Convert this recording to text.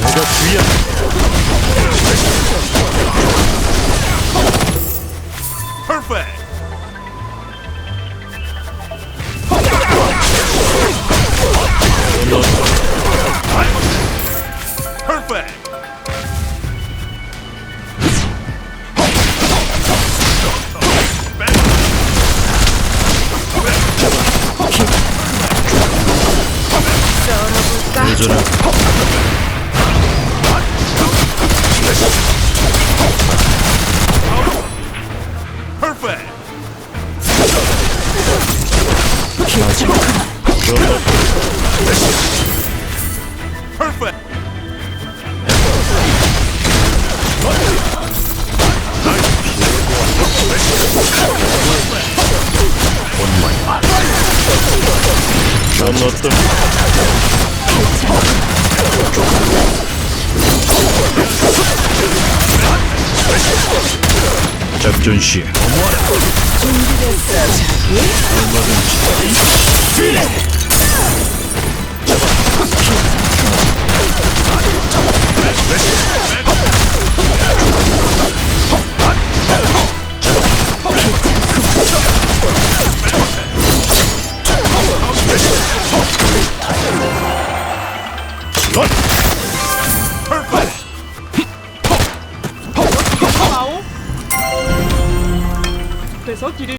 내가 주의한다. Perfect. Perfect. 예전에 perfect! Perfect! On my mark. I'm not the... Special! 작전 시에 얼마든지 そ切り